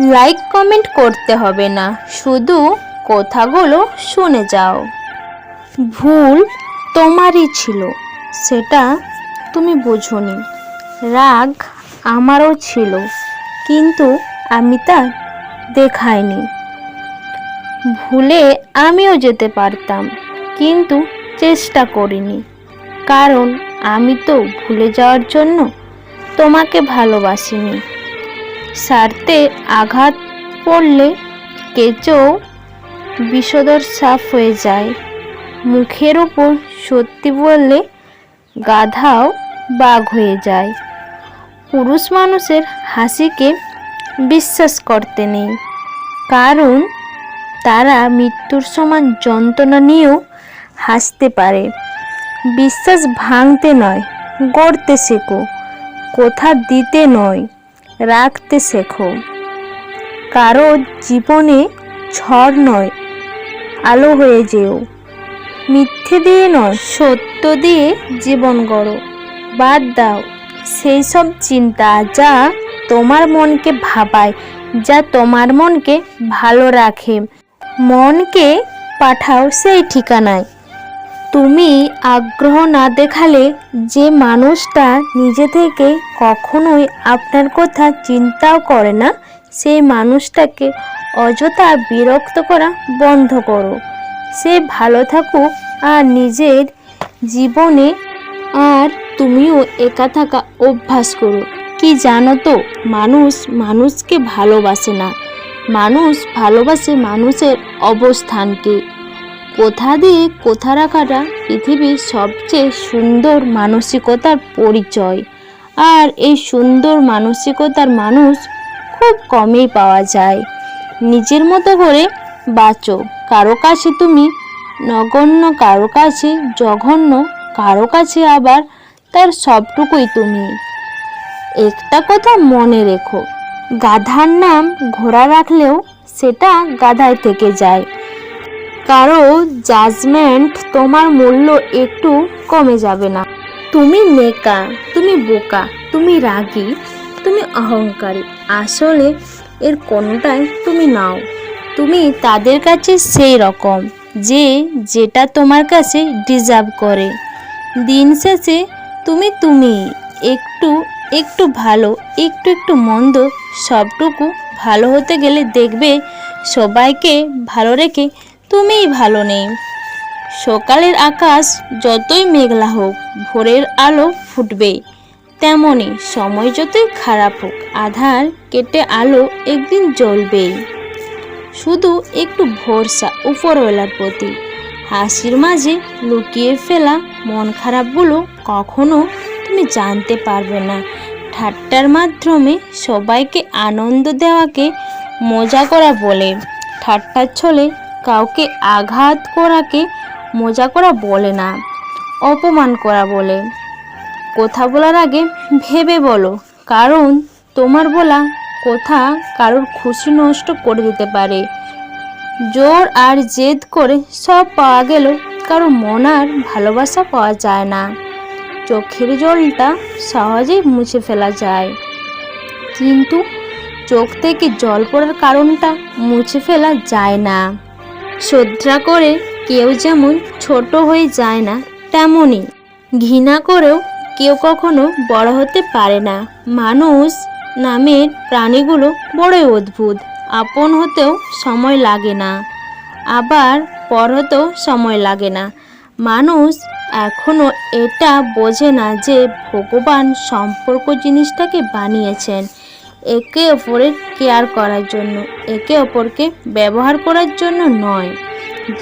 Like comment করতে হবে না। শুধু কথাগুলো শুনে যাও। ভুল তোমারই ছিল। সেটা তুমি বোঝোনি। রাগ আমারও ছিল। কিন্তু আমি তা দেখাইনি। ভুলে আমিও যেতে পারতাম, কিন্তু চেষ্টা করিনি। কারণ আমি তো ভুলে যাওয়ার জন্য তোমাকে ভালোবাসিনি। স্বার্থে আঘাত পড়লে কেঁচো বিষদর সাফ হয়ে যায়। মুখের ওপর সত্যি বললে গাধাও বাঘ হয়ে যায়। পুরুষ মানুষের হাসিকে বিশ্বাস করতে নেই। কারণ তারা মৃত্যুর সমান যন্ত্রণা নিয়েও হাসতে পারে। বিশ্বাস ভাঙতে নয়, গড়তে শেখো। কথা দিতে নয়। রাখতে শেখো কারও জীবনে ঝড় নয়, আলো হয়ে যেও। মিথ্যে দিয়ে নয়, সত্য দিয়ে জীবন গড়ো। বাদ দাও সেই সব চিন্তা যা তোমার মনকে ভাবায়, যা তোমার মনকে ভালো রাখে। মনকে পাঠাও সেই ঠিকানায়। তুমি আগ্রহ না দেখালে যে মানুষটা নিজে থেকে কখনোই আপনার কথা চিন্তাও করে না সেই মানুষটাকে অযথা বিরক্ত করা বন্ধ করো। সে ভালো থাকুক আর নিজের জীবনে আর তুমিও একা থাকা অভ্যাস করো। কি জানো তো, মানুষ মানুষকে ভালোবাসে না। মানুষ ভালোবাসে মানুষের অবস্থানকে। কোথা দিয়ে কোথা রাখাটা পৃথিবীর সবচেয়ে সুন্দর মানসিকতার পরিচয়। আর এই সুন্দর মানসিকতার মানুষ খুব কমই পাওয়া যায়। নিজের মতো করে বাঁচো। কারও কাছে তুমি নগণ্য, কারও কাছে জঘন্য, কারও কাছে আবার তার সবটুকুই তুমি। একটা কথা মনে রেখো, গাধার নাম ঘোড়া রাখলেও সেটা গাধায় থেকে যায়। কারও জাজমেন্ট তোমার মূল্য একটু কমে যাবে না। তুমি নেকা, তুমি বোকা, তুমি রাগী, তুমি অহংকারী, আসলে এর কোনটাই তুমি নাও। তুমি তাদের কাছে সেই রকম, যে যেটা তোমার কাছে ডিজার্ভ করে। দিন শেষে তুমি তুমি একটু একটু ভালো, একটু একটু মন্দ সবটুকু ভালো হতে গেলে দেখবে সবাইকে ভালো রেখে তুমিই ভালো নেই। সকালের আকাশ যতই মেঘলা হোক, ভোরের আলো ফুটবে তেমনই সময় যতই খারাপ হোক, আধার কেটে আলো একদিন জ্বলবেই। শুধু একটু ভরসা উপরওয়ালার প্রতি। হাসির মাঝে লুকিয়ে ফেলা মন খারাপগুলো কখনো তুমি জানতে পারবে না। ঠাট্টার মাধ্যমে সবাইকে আনন্দ দেওয়াকে মজা করা বলে। ঠাট্টার ছলে কাউকে আঘাত করাকে মজা করা বলে না, অপমান করা বলে। কথা বলার আগে ভেবে বলো, কারণ তোমার বলা কথা কারোর খুশি নষ্ট করে দিতে পারে। জোর আর জেদ করে সব পাওয়া গেল কারও মন আর ভালোবাসা পাওয়া যায় না। চোখের জলটা সহজেই মুছে ফেলা যায়। কিন্তু চোখ থেকে জল পড়ার কারণটা মুছে ফেলা যায় না। শ্রদ্ধা করে কেউ যেমন ছোট হয়ে যায় না তেমনই ঘৃণা করেও কেউ কখনো বড় হতে পারে না। মানুষ নামের প্রাণীগুলো বড়ই অদ্ভুত, আপন হতেও সময় লাগে না, আবার পর হতেও সময় লাগে না। মানুষ এখনও এটা বোঝে না যে ভগবান সম্পর্ক জিনিসটাকে বানিয়েছেন। একে অপরের কেয়ার করার জন্য, একে অপরকে ব্যবহার করার জন্য নয়।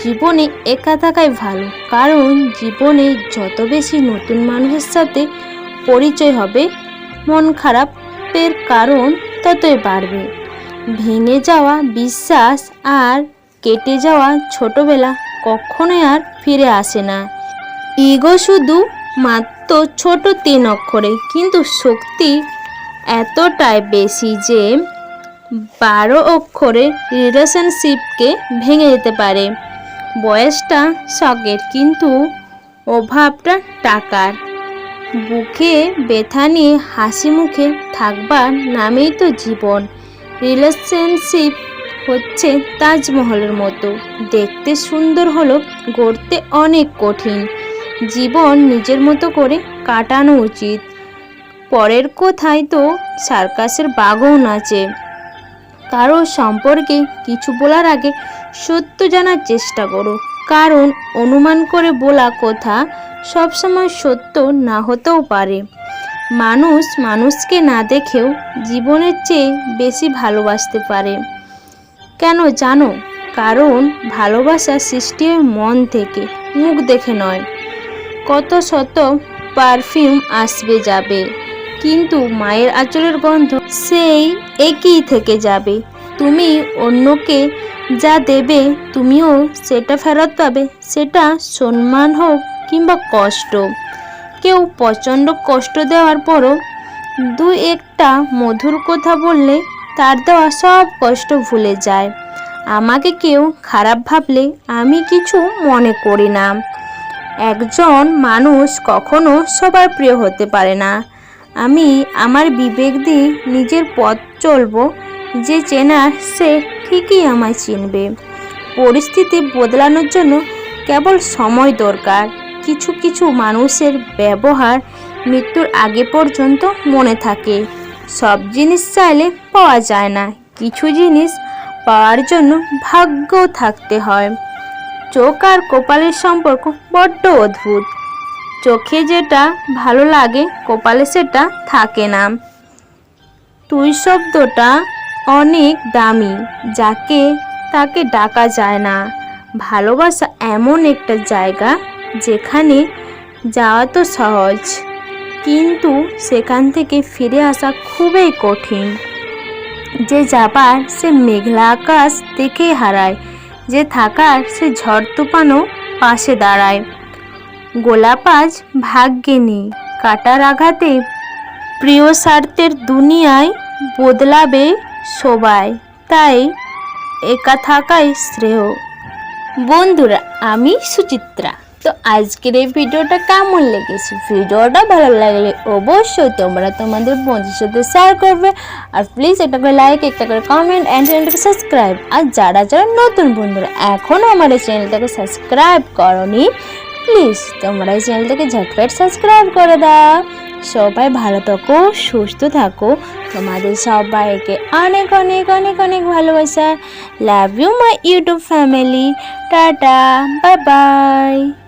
জীবনে একা থাকাই ভালো, কারণ জীবনে যত বেশি নতুন মানুষের সাথে পরিচয় হবে, মন খারাপের কারণ ততই বাড়বে। ভেঙে যাওয়া বিশ্বাস আর কেটে যাওয়া ছোটবেলা কখনোই আর ফিরে আসে না। ইগো শুধু মাত্র ছোট তিন অক্ষরে, কিন্তু শক্তি এতটাই বেশি যে বারো অক্ষরে রিলেশনশিপকে ভেঙে যেতে পারে। বয়সটা শখের, কিন্তু অভাবটা টাকার। বুকে ব্যথা নিয়ে হাসি মুখে থাকবার নামেই তো জীবন। রিলেশনশিপ হচ্ছে তাজমহলের মতো। দেখতে সুন্দর হলো গড়তে অনেক কঠিন। জীবন নিজের মতো করে কাটানো উচিত। পরের কোথায় তো সার্কাসের বাঘও নাচে কারও সম্পর্কে কিছু বলার আগে সত্য জানার চেষ্টা করো। কারণ অনুমান করে বলা কথা সবসময় সত্য না হতেও পারে। মানুষ মানুষকে না দেখেও জীবনের চেয়ে বেশি ভালোবাসতে পারে। কেন জানো? কারণ ভালোবাসা সৃষ্টি হয় মন থেকে মুখ দেখে নয়। কত শত পারফিউম আসবে যাবে। কিন্তু মায়ের আঁচলের গন্ধ সেই একই থেকে যাবে। তুমি অন্যকে যা দেবে, তুমিও সেটা ফেরত পাবে। সেটা সম্মান হোক কিংবা কষ্ট। কেউ প্রচণ্ড কষ্ট দেওয়ার পরও দু একটা মধুর কথা বললে তার দেওয়া সব কষ্ট ভুলে যায়। আমাকে কেউ খারাপ ভাবলে আমি কিছু মনে করি না। একজন মানুষ কখনো সবার প্রিয় হতে পারে না। আমি আমার বিবেক দিয়ে নিজের পথ চলবো, যে চেনার সে ঠিকই আমায় চিনবে। পরিস্থিতি বদলানোর জন্য কেবল সময় দরকার। কিছু কিছু মানুষের ব্যবহার মৃত্যুর আগে পর্যন্ত মনে থাকে। সব জিনিস চাইলে পাওয়া যায় না। কিছু জিনিস পাওয়ার জন্য ভাগ্য থাকতে হয়। চোখ আর কপালের সম্পর্ক বড্ড অদ্ভুত। চোখে যেটা ভালো লাগে, কপালে সেটা থাকে না। তুই শব্দটা অনেক দামি, যাকে তাকে ডাকা যায় না। ভালোবাসা এমন একটা জায়গা যেখানে যাওয়া তো সহজ, কিন্তু সেখান থেকে ফিরে আসা খুবই কঠিন। যে যাবার সে মেঘলা আকাশ দেখেই হারায়, যে থাকার সে ঝড় তুফানও পাশে দাঁড়ায়। গোলাপ আজ ভাগ্যে নেই। কাটার আঘাতে প্রিয় স্বার্থের দুনিয়ায় বদলাবে সবাই, তাই একা থাকাই শ্রেয়। বন্ধুরা, আমি সুচিত্রা। তো আজকের এই ভিডিওটা কেমন লেগেছে? ভিডিওটা ভালো লাগলে অবশ্যই তোমরা তোমাদের বন্ধুর সাথে শেয়ার করবে। আর প্লিজ একটা করে লাইক একটা করে কমেন্ট অ্যান্ড চ্যানেলটাকে সাবস্ক্রাইব আর যারা যারা নতুন বন্ধুরা এখনও আমার এই চ্যানেলটাকে সাবস্ক্রাইব করনি প্লিজ তোমরা এই চ্যানেলটাকে ঝটপট সাবস্ক্রাইব করে দাও। সবাই ভালো থাকো, সুস্থ থাকো। তোমাদের সবাইকে অনেক অনেক অনেক অনেক ভালোবাসা। Love you my YouTube family tata bye bye